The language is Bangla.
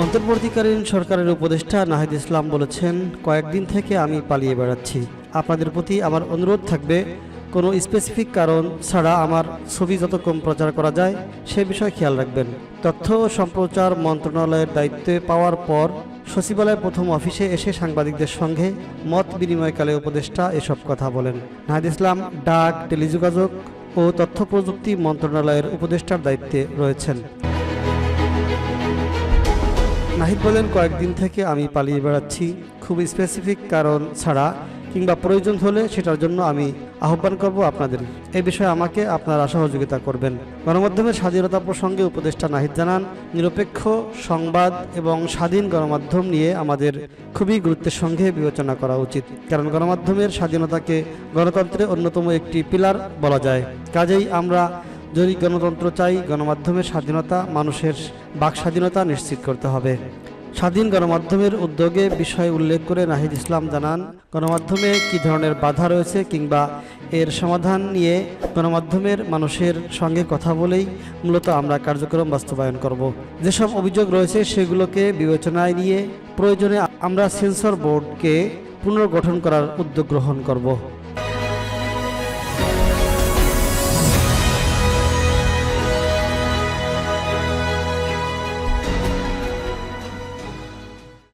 অন্তর্বর্তীকালীন সরকারের উপদেষ্টা নাহিদ ইসলাম বলেছেন, কয়েকদিন থেকে আমি পালিয়ে বেড়াচ্ছি। আপনাদের প্রতি আমার অনুরোধ থাকবে, কোনো স্পেসিফিক কারণ ছাড়া আমার ছবি যত কম প্রচার করা যায়, সে বিষয়ে খেয়াল রাখবেন। তথ্য ও সম্প্রচার মন্ত্রণালয়ের দায়িত্বে পাওয়ার পর সচিবালয়ের প্রথম অফিসে এসে সাংবাদিকদের সঙ্গে মত বিনিময়কালে উপদেষ্টা এসব কথা বলেন। নাহিদ ইসলাম ডাক, টেলিযোগাযোগ ও তথ্য প্রযুক্তি মন্ত্রণালয়ের উপদেষ্টার দায়িত্বে রয়েছেন। নাহিদ বলেন, কয়েকদিন থেকে আমি পালিয়ে বেড়াচ্ছি খুব স্পেসিফিক কারণ ছাড়া, কিংবা প্রয়োজন হলে সেটার জন্য আমি আহ্বান করব আপনাদের। এ বিষয়ে আমাকে আপনারা সহযোগিতা করবেন। গণমাধ্যমের স্বাধীনতা প্রসঙ্গে উপদেষ্টা নাহিদ জানান, নিরপেক্ষ সংবাদ এবং স্বাধীন গণমাধ্যম নিয়ে আমাদের খুবই গুরুত্বের সঙ্গে বিবেচনা করা উচিত। কারণ গণমাধ্যমের স্বাধীনতাকে গণতন্ত্রের অন্যতম একটি পিলার বলা যায়। কাজেই আমরা যদি গণতন্ত্র চাই, গণমাধ্যমের স্বাধীনতা, মানুষের বাক স্বাধীনতা নিশ্চিত করতে হবে। স্বাধীন গণমাধ্যমের উদ্যোগে বিষয় উল্লেখ করে নাহিদ ইসলাম জানান, গণমাধ্যমে কী ধরনের বাধা রয়েছে কিংবা এর সমাধান নিয়ে গণমাধ্যমের মানুষের সঙ্গে কথা বলেই মূলত আমরা কার্যক্রম বাস্তবায়ন করব। যেসব অভিযোগ রয়েছে সেগুলোকে বিবেচনায় নিয়ে প্রয়োজনে আমরা সেন্সর বোর্ডকে পুনর্গঠন করার উদ্যোগ গ্রহণ করব।